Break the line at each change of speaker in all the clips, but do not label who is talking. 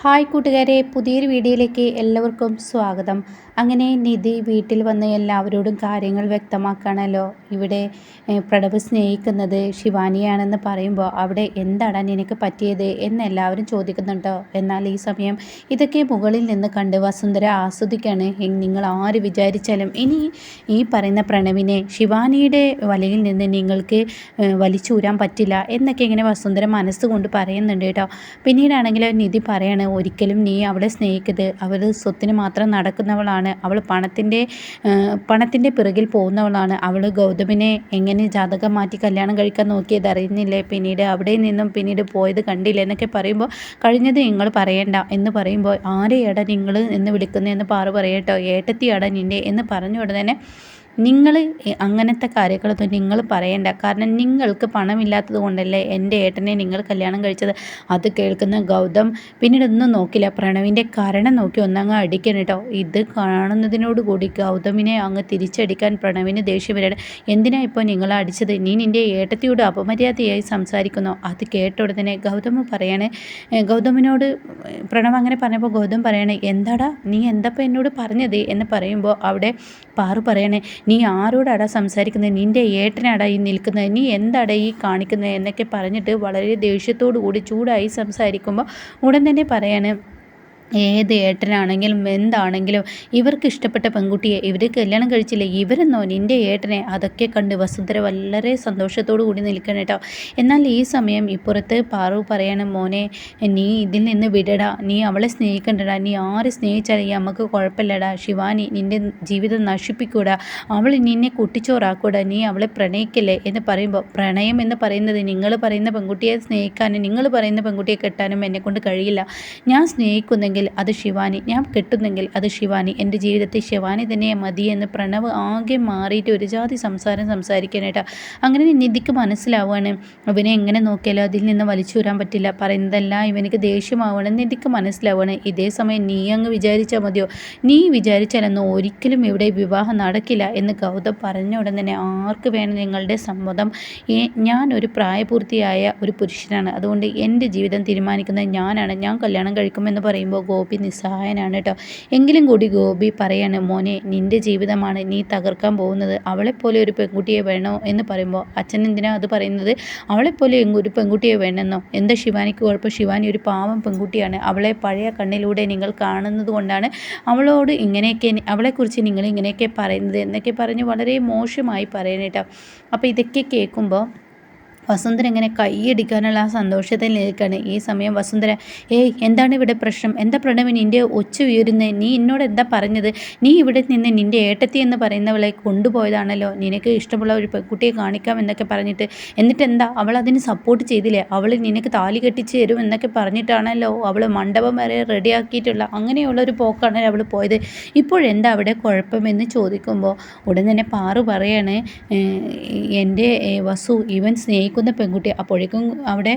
Hi കൂട്ടുകാരെ പുതിയൊരു വീഡിയോയിലേക്ക് എല്ലാവർക്കും സ്വാഗതം. അങ്ങനെ നിധി വീട്ടിൽ വന്ന് എല്ലാവരോടും കാര്യങ്ങൾ വ്യക്തമാക്കുകയാണല്ലോ ഇവിടെ പ്രണവ് സ്നേഹിക്കുന്നത് ശിവാനിയാണെന്ന് പറയുമ്പോൾ അവിടെ എന്താണ് നിനക്ക് പറ്റിയത് എന്ന് എല്ലാവരും ചോദിക്കുന്നുണ്ടോ? എന്നാൽ ഈ സമയം ഇതൊക്കെ മുകളിൽ നിന്ന് കണ്ട് വസുന്ധര ആസ്വദിക്കുകയാണ്. നിങ്ങൾ ആര് വിചാരിച്ചാലും ഇനി ഈ പറയുന്ന പ്രണവിനെ ശിവാനിയുടെ വലയിൽ നിന്ന് നിങ്ങൾക്ക് വലിച്ചൂരാൻ പറ്റില്ല എന്നൊക്കെ ഇങ്ങനെ വസുന്ധര മനസ്സുകൊണ്ട് പറയുന്നുണ്ട് കേട്ടോ. പിന്നീടാണെങ്കിൽ നിധി പറയാണ് ഒരിക്കലും നീ അവളെ സ്നേഹിക്കരുത്. അവൾ സ്വത്തിന് മാത്രം നടക്കുന്നവളാണ്. അവൾ പണത്തിന്റെ പണത്തിന്റെ പിറകിൽ പോകുന്നവളാണ്. അവൾ ഗൗതമിനെ എങ്ങനെ ജാതകം മാറ്റി കല്യാണം കഴിക്കാൻ നോക്കിയത് അറിയുന്നില്ലേ? പിന്നീട് അവിടെ നിന്നും പിന്നീട് പോയത് കണ്ടില്ല എന്നൊക്കെ പറയുമ്പോൾ കഴിഞ്ഞത് നിങ്ങൾ പറയണ്ട എന്ന് പറയുമ്പോൾ ആരെയട നിങ്ങൾ എന്ന് വിളിക്കുന്നതെന്ന് പാറു പറയട്ടോ ഏട്ടത്തിയട നിന്റെ എന്ന് പറഞ്ഞു ഉടനെ നിങ്ങൾ അങ്ങനത്തെ കാര്യങ്ങളൊന്നും നിങ്ങൾ പറയണ്ട. കാരണം നിങ്ങൾക്ക് പണമില്ലാത്തത് കൊണ്ടല്ലേ എന്റെ ഏട്ടനെ നിങ്ങൾ കല്യാണം കഴിച്ചത്. അത് കേൾക്കുന്ന ഗൗതം പിന്നീട് ഒന്നും നോക്കില്ല. പ്രണവിന്റെ കരണം നോക്കി ഒന്നങ്ങ് അടിക്കണം കേട്ടോ ഇത് കാണുന്നതിനോട് കൂടി ഗൗതമിനെ അങ്ങ് തിരിച്ചടിക്കാൻ പ്രണവിന് ദേഷ്യം വരണം എന്തിനാ ഇപ്പോൾ നിങ്ങൾ അടിച്ചത്? നീ നിന്റെ ഏട്ടത്തിയോട് അപമര്യാദയായി സംസാരിക്കുന്നു. അത് കേട്ട ഉടനെ ഗൗതം പറയണേ ഗൗതമിനോട് പ്രണവ് അങ്ങനെ പറഞ്ഞപ്പോൾ ഗൗതം പറയണേ എന്താടാ നീ എന്തപ്പോൾ എന്നോട് പറഞ്ഞത്? എന്ന് പറയുമ്പോൾ അവിടെ പാറു പറയണേ നീ ആരോടാടാ സംസാരിക്കുന്നത്? നിന്റെ ഏട്ടനാടാ ഈ നിൽക്കുന്നത്. നീ എന്താടാ ഈ കാണിക്കുന്നത്? എന്നൊക്കെ പറഞ്ഞിട്ട് വളരെ ദേഷ്യത്തോടു കൂടി ചൂടായി സംസാരിക്കുമ്പോൾ ഉടൻ തന്നെ പറയാണ് ഏത് ഏട്ടനാണെങ്കിലും എന്താണെങ്കിലും ഇവർക്ക് ഇഷ്ടപ്പെട്ട പെൺകുട്ടിയെ ഇവർ കല്യാണം കഴിച്ചില്ലേ ഇവരെന്നോ നിന്റെ ഏട്ടനെ? അതൊക്കെ കണ്ട് വസുന്ധര വളരെ സന്തോഷത്തോടു കൂടി നിൽക്കണം കേട്ടോ. എന്നാൽ ഈ സമയം ഇപ്പുറത്ത് പാറു പറയണം മോനെ നീ ഇതിൽ നിന്ന് വിടടാ. നീ അവളെ സ്നേഹിക്കണ്ടടാ. നീ ആരെ സ്നേഹിച്ചാലും ഈ കുഴപ്പമില്ലടാ. ശിവാനി നിന്റെ ജീവിതം നശിപ്പിക്കൂടാ. അവൾ നിന്നെ കുട്ടിച്ചോറാക്കൂടാ. നീ അവളെ പ്രണയിക്കല്ലേ? എന്ന് പറയുമ്പോൾ പ്രണയം എന്ന് പറയുന്നത് നിങ്ങൾ പറയുന്ന പെൺകുട്ടിയെ സ്നേഹിക്കാനും നിങ്ങൾ പറയുന്ന പെൺകുട്ടിയെ കെട്ടാനും എന്നെക്കൊണ്ട് കഴിയില്ല. ഞാൻ സ്നേഹിക്കുന്നെങ്കിൽ കെട്ടുന്നെങ്കിൽ അത് ശിവാനി. ഞാൻ കിട്ടുന്നെങ്കിൽ അത് ശിവാനി. എന്റെ ജീവിതത്തിൽ ശിവാനി തന്നെ മതി എന്ന് പ്രണവ് ആകെ മാറിയിട്ട് ഒരു ജാതി സംസാരം സംസാരിക്കാനായിട്ടാ. അങ്ങനെ നിധിക്ക് മനസ്സിലാവുകയാണ് ഇവനെ എങ്ങനെ നോക്കിയാലും അതിൽ നിന്ന് വലിച്ചൂരാൻ പറ്റില്ല. പറയുന്നതെല്ലാം ഇവനിക്ക് ദേഷ്യമാവണം. നിധിക്ക് മനസ്സിലാവുകയാണ് ഇതേ സമയം നീ അങ്ങ് വിചാരിച്ചാൽ മതിയോ? നീ വിചാരിച്ചാലൊന്നും ഒരിക്കലും ഇവിടെ വിവാഹം നടക്കില്ല എന്ന് ഗൗതം പറഞ്ഞ ഉടൻ തന്നെ ആർക്ക് വേണം നിങ്ങളുടെ സമ്മതം? ഞാൻ ഒരു പ്രായപൂർത്തിയായ ഒരു പുരുഷനാണ്. അതുകൊണ്ട് എന്റെ ജീവിതം തീരുമാനിക്കുന്നത് ഞാനാണ്. ഞാൻ കല്യാണം കഴിക്കുമെന്ന് പറയുമ്പോൾ ഗോപി നിസ്സഹായനാണ് കേട്ടോ എങ്കിലും കൂടി ഗോപി പറയാണ് മോനെ നിന്റെ ജീവിതമാണ് നീ തകർക്കാൻ പോകുന്നത്. അവളെപ്പോലെ ഒരു പെൺകുട്ടിയെ വേണോ? എന്ന് പറയുമ്പോൾ അച്ഛൻ എന്തിനാ അത് പറയുന്നത്? അവളെപ്പോലെ ഒരു പെൺകുട്ടിയെ വേണമെന്നോ എന്താ ശിവാനിക്ക് കുഴപ്പം? ശിവാനി ഒരു പാവം പെൺകുട്ടിയാണ്. അവളെ പഴയ കണ്ണിലൂടെ നിങ്ങൾ കാണുന്നത് കൊണ്ടാണ് അവളോട് ഇങ്ങനെയൊക്കെ അവളെക്കുറിച്ച് നിങ്ങൾ ഇങ്ങനെയൊക്കെ പറയുന്നത് എന്നൊക്കെ പറഞ്ഞ് വളരെ മോശമായി പറയണേട്ടോ അപ്പോൾ ഇതൊക്കെ കേൾക്കുമ്പോൾ വസുന്ധര ഇങ്ങനെ കൈയടിക്കാനുള്ള ആ സന്തോഷത്തിൽ നിൽക്കുകയാണ്. ഈ സമയം വസുന്ധര ഏയ് എന്താണ് ഇവിടെ പ്രശ്നം? എന്താ പ്രണവ് നിന്റെ ഒച്ച ഉയരുന്നത് നീ എന്നോട് എന്താ പറഞ്ഞത്? നീ ഇവിടെ നിന്ന് നിന്റെ ഏട്ടത്തി എന്ന് പറയുന്നവളെ കൊണ്ടുപോയതാണല്ലോ. നിനക്ക് ഇഷ്ടമുള്ള ഒരു പെൺകുട്ടിയെ കാണിക്കാം എന്നൊക്കെ പറഞ്ഞിട്ട് എന്നിട്ട് എന്താ അവൾ അതിന് സപ്പോർട്ട് ചെയ്തില്ലേ? അവൾ നിനക്ക് താലി കെട്ടിച്ച് തരും എന്നൊക്കെ പറഞ്ഞിട്ടാണല്ലോ അവൾ മണ്ഡപം വരെ റെഡിയാക്കിയിട്ടുള്ള അങ്ങനെയുള്ള ഒരു പോക്കാണ് അവൾ പോയത്. ഇപ്പോഴെന്താ അവിടെ കുഴപ്പമെന്ന് ചോദിക്കുമ്പോൾ ഉടൻ തന്നെ പാറു പറയാണ് എന്റെ വസു ഇവൻ സ്നേഹിക്കും സ്നേഹിക്കുന്ന പെൺകുട്ടി അപ്പോഴേക്കും അവിടെ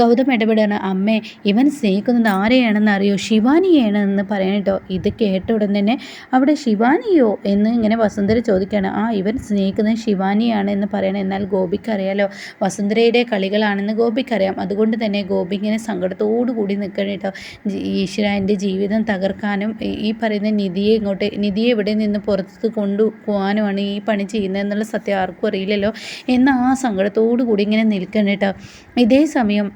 ഗൗതം ഇടപെടുകയാണ്. അമ്മേ ഇവൻ സ്നേഹിക്കുന്നത് ആരെയാണെന്ന് അറിയോ ശിവാനിയാണ് ശിവാനിയാണെന്ന് പറയണട്ടോ ഇത് കേട്ട ഉടൻ തന്നെ അവിടെ ശിവാനിയോ എന്ന് ഇങ്ങനെ വസുന്ധര ചോദിക്കുകയാണ്. ആ ഇവൻ സ്നേഹിക്കുന്നത് ശിവാനിയാണ് എന്ന് പറയണം എന്നാൽ ഗോപിക്ക് അറിയാലോ. വസുന്ധരയുടെ കളികളാണെന്ന് ഗോപിക്കറിയാം അതുകൊണ്ട് തന്നെ ഗോപി ഇങ്ങനെ സങ്കടത്തോടുകൂടി നിൽക്കണം കേട്ടോ. ഈശ്വര എന്റെ ജീവിതം തകർക്കാനും ഈ പറയുന്ന നിധിയെ ഇങ്ങോട്ട് നിധിയെ ഇവിടെ നിന്ന് പുറത്ത് കൊണ്ടുപോകാനുമാണ് ഈ പണി ചെയ്യുന്നത് എന്നുള്ള സത്യം ആർക്കും അറിയില്ലല്ലോ. എന്ന ആ സങ്കടത്തോടു കൂടി കൂടി ഇങ്ങനെ നിൽക്കണം കേട്ടോ ഇതേ സമയം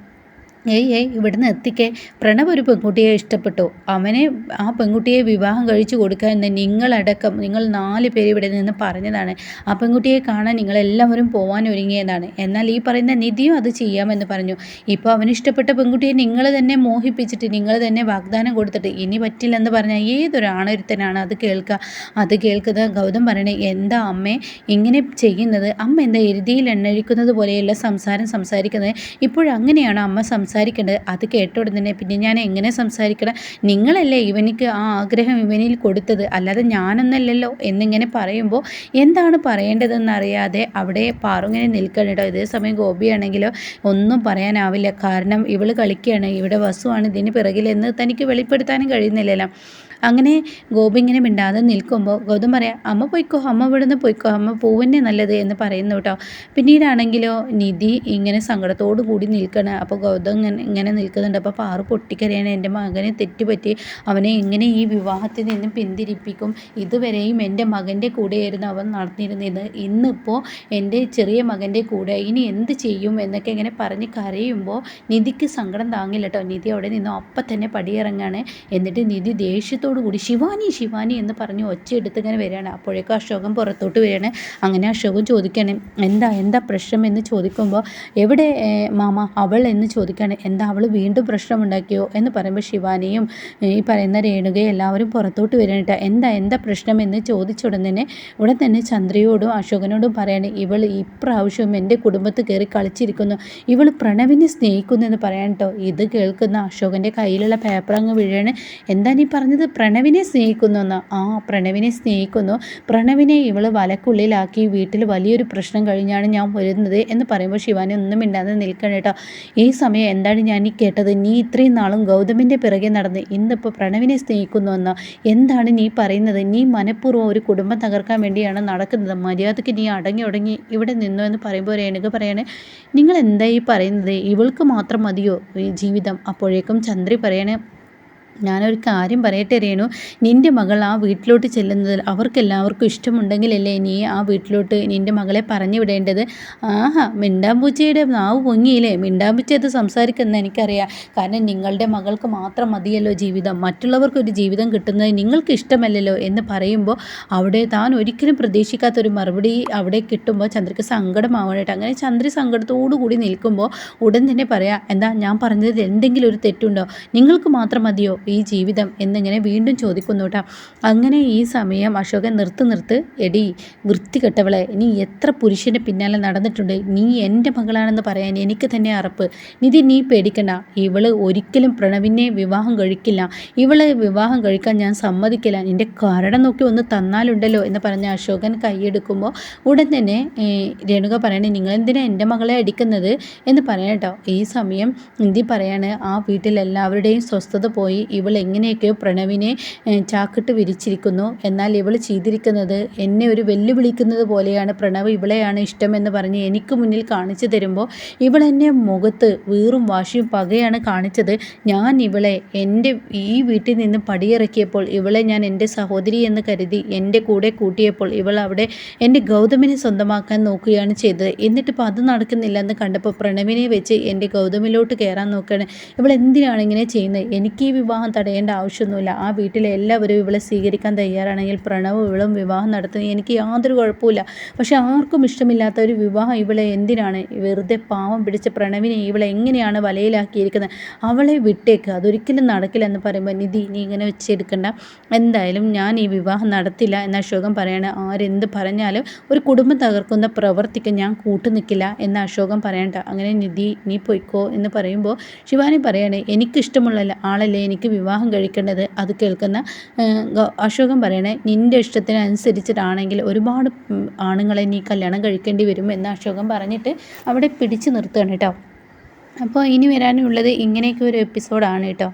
ഏയ് ഏയ് ഇവിടുന്ന് എത്തിക്കേ. പ്രണവ് ഒരു പെൺകുട്ടിയെ ഇഷ്ടപ്പെട്ടു. അവനെ ആ പെൺകുട്ടിയെ വിവാഹം കഴിച്ചു കൊടുക്കാൻ എന്ന് നിങ്ങളടക്കം നിങ്ങൾ നാല് പേര് ഇവിടെ നിന്ന് പറഞ്ഞതാണ്. ആ പെൺകുട്ടിയെ കാണാൻ നിങ്ങളെല്ലാവരും പോവാൻ ഒരുങ്ങിയതാണ് എന്നാൽ ഈ പറയുന്ന നിധിയും അത് ചെയ്യാമെന്ന് പറഞ്ഞു. ഇപ്പോൾ അവന് ഇഷ്ടപ്പെട്ട പെൺകുട്ടിയെ നിങ്ങൾ തന്നെ മോഹിപ്പിച്ചിട്ട് നിങ്ങൾ തന്നെ വാഗ്ദാനം കൊടുത്തിട്ട് ഇനി പറ്റില്ലെന്ന് പറഞ്ഞാൽ ഏതൊരാണൊരുത്തനാണ് അത് കേൾക്കുക അത് കേൾക്കുന്ന ഗൗതം പറയണേ എന്താ അമ്മേ ഇങ്ങനെ ചെയ്യുന്നത്? അമ്മ എന്താ എരുതിയിൽ എണ്ണഴിക്കുന്നത് പോലെയുള്ള സംസാരം സംസാരിക്കുന്നത്. ഇപ്പോഴങ്ങനെയാണ് അമ്മ സംസാരിക്കുന്നത്. സംസാരിക്കേണ്ടത് അത് കേട്ട ഉടനെ പിന്നെ ഞാൻ എങ്ങനെ സംസാരിക്കണം? നിങ്ങളല്ലേ ഇവനിക്ക് ആ ആഗ്രഹം ഇവനിൽ കൊടുത്തത്. അല്ലാതെ ഞാനൊന്നല്ലല്ലോ എന്നിങ്ങനെ പറയുമ്പോൾ എന്താണ് പറയേണ്ടതെന്നറിയാതെ അവിടെ പാറുങ്ങനെ നിൽക്കണം കേട്ടോ. ഇതേ സമയം ഗോപിയാണെങ്കിലോ ഒന്നും പറയാനാവില്ല. കാരണം ഇവൾ കളിക്കുകയാണ്. ഇവിടെ വസുവാണ് ഇതിന് പിറകിലെന്ന് തനിക്ക് വെളിപ്പെടുത്താനും കഴിയുന്നില്ലല്ലോ. അങ്ങനെ ഗോപി ഇങ്ങനെ മിണ്ടാതെ നിൽക്കുമ്പോൾ ഗൗതം പറയാം അമ്മ പോയിക്കോ അമ്മ ഇവിടുന്ന് പോയിക്കോ അമ്മ പൂവന്നെ നല്ലത് എന്ന് പറയുന്നു കേട്ടോ. പിന്നീടാണെങ്കിലോ നിധി ഇങ്ങനെ സങ്കടത്തോടു കൂടി നിൽക്കണം. അപ്പോൾ ഗൗതം ഇങ്ങനെ ഇങ്ങനെ നിൽക്കുന്നുണ്ട്. അപ്പോൾ പാറു പൊട്ടിക്കരയാണ്. എന്റെ മകനെ തെറ്റുപറ്റി അവനെ എങ്ങനെ ഈ വിവാഹത്തിൽ നിന്നും പിന്തിരിപ്പിക്കും? ഇതുവരെയും എന്റെ മകന്റെ കൂടെയായിരുന്നു അവൻ നടന്നിരുന്നത്. ഇന്നിപ്പോൾ എന്റെ ചെറിയ മകന്റെ കൂടെ. ഇനി എന്ത് ചെയ്യും? എന്നൊക്കെ ഇങ്ങനെ പറഞ്ഞ് കരയുമ്പോൾ നിധിക്ക് സങ്കടം താങ്ങില്ല കേട്ടോ. നിധി അവിടെ നിന്ന് അപ്പം തന്നെ പടിയിറങ്ങാണ്. എന്നിട്ട് നിധി ദേഷ്യത്തോടു കൂടി ശിവാനി ശിവാനി എന്ന് പറഞ്ഞ് ഒച്ച എടുത്ത് ഇങ്ങനെ വരികയാണ്. അപ്പോഴേക്കും അശോകൻ പുറത്തോട്ട് വരികയാണ്. അങ്ങനെ അശോകൻ ചോദിക്കുകയാണ് എന്താ എന്താ പ്രശ്നം? എന്ന് ചോദിക്കുമ്പോൾ എവിടെ മാമ അവൾ? എന്ന് ചോദിക്കുകയാണ് എന്താ അവൾ വീണ്ടും പ്രശ്നമുണ്ടാക്കിയോ എന്ന് പറയുമ്പോൾ ശിവാനിയും ഈ പറയുന്ന രേണുകയും എല്ലാവരും പുറത്തോട്ട് വരാനിട്ട് എന്താ എന്താ പ്രശ്നം? എന്ന് ചോദിച്ചുടൻ തന്നെ ഉടൻ തന്നെ ചന്ദ്രയോടും അശോകനോടും പറയാണ് ഇവൾ ഇപ്രാവശ്യം എന്റെ കുടുംബത്ത് കയറി കളിച്ചിരിക്കുന്നു. ഇവൾ പ്രണവിനെ സ്നേഹിക്കുന്നു എന്ന് പറയാൻ കേട്ടോ. ഇത് കേൾക്കുന്ന അശോകന്റെ കയ്യിലുള്ള പേപ്പർ അങ്ങ് വീഴാണ് എന്താ നീ പറഞ്ഞത്? പ്രണവിനെ സ്നേഹിക്കുന്നു എന്ന് ആ പ്രണവിനെ സ്നേഹിക്കുന്നു. പ്രണവിനെ ഇവൾ വലക്കുള്ളിലാക്കി വീട്ടിൽ വലിയൊരു പ്രശ്നം കഴിഞ്ഞാണ് ഞാൻ വരുന്നത് എന്ന് പറയുമ്പോൾ ശിവാനി ഒന്നും മിണ്ടാതെ നിൽക്കണം കേട്ടോ. ഈ സമയം എന്താണ് ഞാൻ ഈ കേട്ടത്? നീ ഇത്രയും നാളും ഗൗതമിന്റെ പിറകെ നടന്ന് ഇന്നിപ്പോൾ പ്രണവിനെ സ്നേഹിക്കുന്നു എന്ന് എന്താണ് നീ പറയുന്നത്? നീ മനഃപൂർവം ഒരു കുടുംബം തകർക്കാൻ വേണ്ടിയാണ് നടക്കുന്നത്. മര്യാദയ്ക്ക് നീ അടങ്ങി ഒടങ്ങി ഇവിടെ നിന്നു എന്ന് പറയുമ്പോൾ രേണുക പറയണേ നിങ്ങൾ എന്താ ഈ പറയുന്നത്? ഇവൾക്ക് മാത്രം മതിയോ ഈ ജീവിതം? അപ്പോഴേക്കും ചന്ദ്രി പറയണേ ഞാനൊരു കാര്യം പറയട്ടെ രേണു. നിന്റെ മകൾ ആ വീട്ടിലോട്ട് ചെല്ലുന്നതിൽ അവർക്കെല്ലാവർക്കും ഇഷ്ടമുണ്ടെങ്കിലല്ലേ നീ ആ വീട്ടിലോട്ട് നിന്റെ മകളെ പറഞ്ഞു വിടേണ്ടത്? ആഹാ മിണ്ടാമ്പൂച്ചയുടെ നാവ് പൊങ്ങിയില്ലേ? മിണ്ടാമ്പൂച്ച അത് സംസാരിക്കുന്ന എനിക്കറിയാം. കാരണം നിങ്ങളുടെ മകൾക്ക് മാത്രം മതിയല്ലോ ജീവിതം. മറ്റുള്ളവർക്കൊരു ജീവിതം കിട്ടുന്നത് നിങ്ങൾക്ക് ഇഷ്ടമല്ലല്ലോ എന്ന് പറയുമ്പോൾ അവിടെ താൻ ഒരിക്കലും പ്രതീക്ഷിക്കാത്തൊരു മറുപടി അവിടെ കിട്ടുമ്പോൾ ചന്ദ്രയ്ക്ക് സങ്കടമാവാനായിട്ട് അങ്ങനെ ചന്ദ്ര സങ്കടത്തോടു കൂടി നിൽക്കുമ്പോൾ ഉടൻ തന്നെ പറയാം എന്താ ഞാൻ പറഞ്ഞത് എന്തെങ്കിലും ഒരു തെറ്റുണ്ടോ? നിങ്ങൾക്ക് മാത്രം മതിയോ? ഈ ജീവിതം എന്നിങ്ങനെ വീണ്ടും ചോദിക്കുന്നു കേട്ടോ അങ്ങനെ ഈ സമയം അശോകൻ നിർത്ത് നിർത്ത് എടി വൃത്തി കെട്ടവളെ നീ എത്ര പുരുഷന്റെ പിന്നാലെ നടന്നിട്ടുണ്ട്? നീ എന്റെ മകളാണെന്ന് പറയാൻ എനിക്ക് തന്നെ അറപ്പ്. നിധി നീ പേടിക്കണ്ട. ഇവൾ ഒരിക്കലും പ്രണവിനെ വിവാഹം കഴിക്കില്ല. ഇവളെ വിവാഹം കഴിക്കാൻ ഞാൻ സമ്മതിക്കില്ല. നിന്റെ കാരണം നോക്കി ഒന്ന് തന്നാലുണ്ടല്ലോ എന്ന് പറഞ്ഞ അശോകൻ കൈയെടുക്കുമ്പോൾ ഉടൻ തന്നെ രേണുക പറയണേ നിങ്ങൾ എന്തിനാ എന്റെ മകളെ അടിക്കുന്നത്? എന്ന് പറയട്ടോ ഈ സമയം നിധി പറയാണ് ആ വീട്ടിൽ എല്ലാവരുടെയും സ്വസ്ഥത പോയി ഇവൾ എങ്ങനെയൊക്കെയോ പ്രണവിനെ ചാക്കിട്ട് വിരിച്ചിരിക്കുന്നു. എന്നാൽ ഇവൾ ചെയ്തിരിക്കുന്നത് എന്നെ ഒരു വെല്ലുവിളിക്കുന്നത് പോലെയാണ്. പ്രണവ് ഇവളെയാണ് ഇഷ്ടമെന്ന് പറഞ്ഞ് എനിക്ക് മുന്നിൽ കാണിച്ചു തരുമ്പോൾ ഇവൾ എന്നെ മുഖത്ത് വീറും വാശിയും പകയാണ് കാണിച്ചത്. ഞാൻ ഇവളെ എന്റെ ഈ വീട്ടിൽ നിന്ന് പടിയിറക്കിയപ്പോൾ ഇവളെ ഞാൻ എന്റെ സഹോദരി എന്ന് കരുതി എന്റെ കൂടെ കൂട്ടിയപ്പോൾ ഇവൾ അവിടെ എന്റെ ഗൗതമിനെ സ്വന്തമാക്കാൻ നോക്കുകയാണ് ചെയ്തത്. എന്നിട്ടിപ്പോൾ അത് നടക്കുന്നില്ലെന്ന് കണ്ടപ്പോൾ പ്രണവിനെ വെച്ച് എന്റെ ഗൗതമിലോട്ട് കയറാൻ നോക്കുകയാണ്. ഇവൾ എന്തിനാണ് ഇങ്ങനെ ചെയ്യുന്നത്? എനിക്ക് ഈ വിവാഹം വിവാഹം തടയേണ്ട ആവശ്യമൊന്നുമില്ല. ആ വീട്ടിലെ എല്ലാവരും ഇവളെ സ്വീകരിക്കാൻ തയ്യാറാണെങ്കിൽ പ്രണവ് ഇവളും വിവാഹം നടത്തുന്നത് എനിക്ക് യാതൊരു കുഴപ്പമില്ല പക്ഷേ ആർക്കും ഇഷ്ടമില്ലാത്ത ഒരു വിവാഹം ഇവളെ എന്തിനാണ്? വെറുതെ പാവം പിടിച്ച പ്രണവിനെ ഇവളെ എങ്ങനെയാണ് വലയിലാക്കിയിരിക്കുന്നത്? അവളെ വിട്ടേക്ക്. അതൊരിക്കലും നടക്കില്ല എന്ന് പറയുമ്പോൾ നിധി നീ ഇങ്ങനെ വെച്ചെടുക്കണ്ട. എന്തായാലും ഞാൻ ഈ വിവാഹം നടത്തില്ല എന്ന അശോകം പറയണ. ആരെന്ത് പറഞ്ഞാലും ഒരു കുടുംബം തകർക്കുന്ന പ്രവർത്തിക്ക് ഞാൻ കൂട്ടുനിൽക്കില്ല എന്ന അശോകം പറയണ്ട. അങ്ങനെ നിധി നീ പൊയ്ക്കോ എന്ന് പറയുമ്പോൾ ശിവാനി പറയണേ എനിക്കിഷ്ടമുള്ള ആളല്ലേ എനിക്ക് വിവാഹം കഴിക്കേണ്ടത് അത് കേൾക്കുന്ന അശോകൻ പറയണേ നിന്റെ ഇഷ്ടത്തിനനുസരിച്ചിട്ടാണെങ്കിൽ ഒരുപാട് ആണുങ്ങളെ നീ കല്യാണം കഴിക്കേണ്ടി വരും എന്ന് അശോകൻ പറഞ്ഞിട്ട് അവിടെ പിടിച്ചു നിർത്തുകയാണ് കേട്ടോ. അപ്പോൾ ഇനി വരാനുള്ളത് ഇങ്ങനെയൊക്കെ ഒരു എപ്പിസോഡാണ് കേട്ടോ.